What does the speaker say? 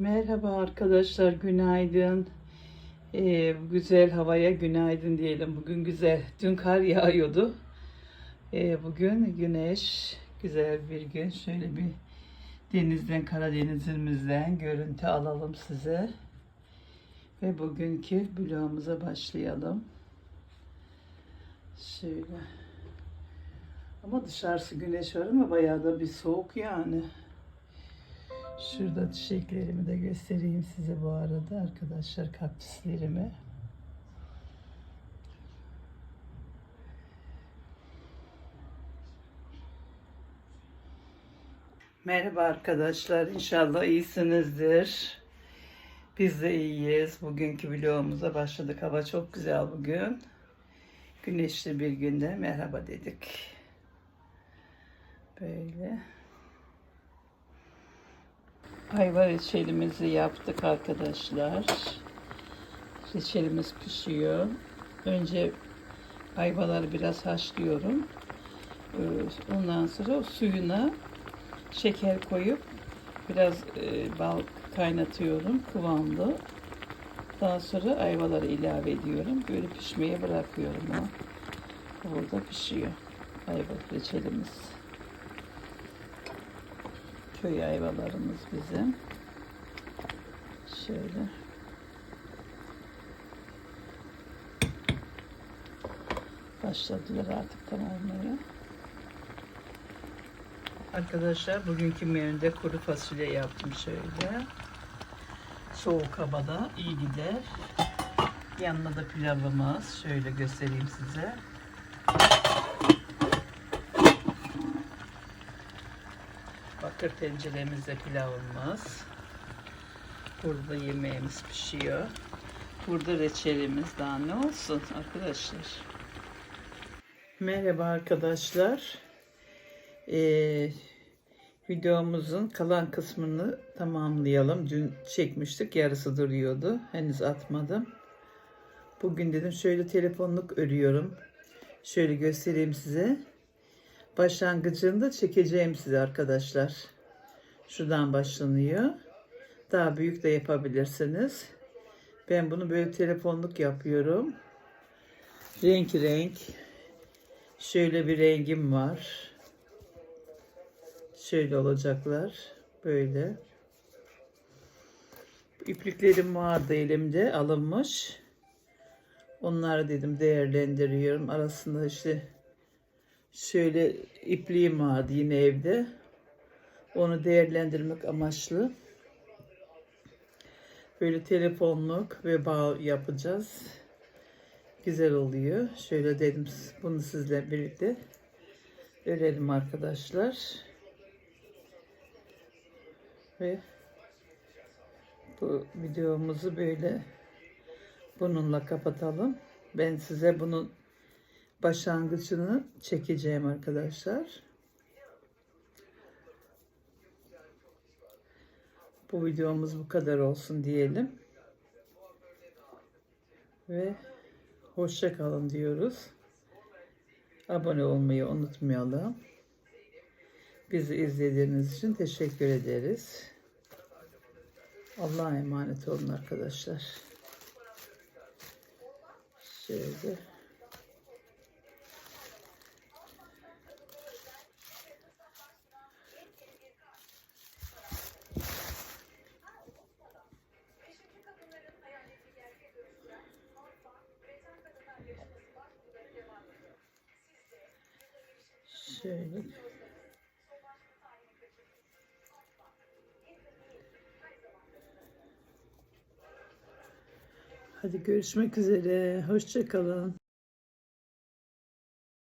Merhaba arkadaşlar, günaydın. Ee, güzel havaya günaydın diyelim. Bugün güzel. Dün kar yağıyordu. Ee, bugün güneş, güzel bir gün. Şöyle bir denizden, Karadenizimizden görüntü alalım size. Ve bugünkü vlogumuza başlayalım. Şöyle. Ama dışarısı güneş var ama bayağı da bir soğuk yani. Şurada çiçeklerimi de göstereyim size bu arada arkadaşlar kaktüslerimi. Merhaba arkadaşlar inşallah iyisinizdir. Biz de iyiyiz. Bugünkü vlogumuza başladık. Hava çok güzel bugün. Güneşli bir günde merhaba dedik. Böyle. Ayva reçelimizi yaptık arkadaşlar. Reçelimiz pişiyor. Önce ayvaları biraz haşlıyorum. Ee, Ondan sonra suyuna şeker koyup biraz e, bal kaynatıyorum kıvamlı. Daha sonra ayvaları ilave ediyorum. Böyle pişmeye bırakıyorum o. Burada pişiyor. Ayva reçelimiz. Köy ayvalarımız bizim. Şöyle. Başladılar artık tamamlamaya. Arkadaşlar bugünkü menüde kuru fasulye yaptım şöyle. Soğuk havada iyi gider. Yanına da pilavımız. Şöyle göstereyim size. Bakır tenceremizde pilavımız. Burada yemeğimiz pişiyor. Burada reçelimiz daha ne olsun arkadaşlar. Merhaba arkadaşlar. Ee, videomuzun kalan kısmını tamamlayalım. Dün çekmiştik. Yarısı duruyordu. Henüz atmadım. Bugün dedim şöyle telefonluk örüyorum. Şöyle göstereyim size. Başlangıcında çekeceğim size arkadaşlar. Şuradan başlanıyor. Daha büyük de yapabilirsiniz. Ben bunu böyle telefonluk yapıyorum. Renk renk. Şöyle bir rengim var. Şöyle olacaklar. Böyle. İpliklerim vardı elimde alınmış. Onları dedim değerlendiriyorum. Arasında işte şöyle ipliğim vardı yine evde. Onu değerlendirmek amaçlı. Böyle telefonluk ve bağ yapacağız. Güzel oluyor. Şöyle dedim bunu sizle birlikte örelim arkadaşlar. Ve bu videomuzu böyle bununla kapatalım. Ben size bunun başlangıcını çekeceğim arkadaşlar. Bu videomuz bu kadar olsun diyelim. Ve hoşça kalın diyoruz. Abone olmayı unutmayalım. Bizi izlediğiniz için teşekkür ederiz. Allah'a emanet olun arkadaşlar. Şöyle. Şöyle. Hadi görüşmek üzere. Hoşça kalın.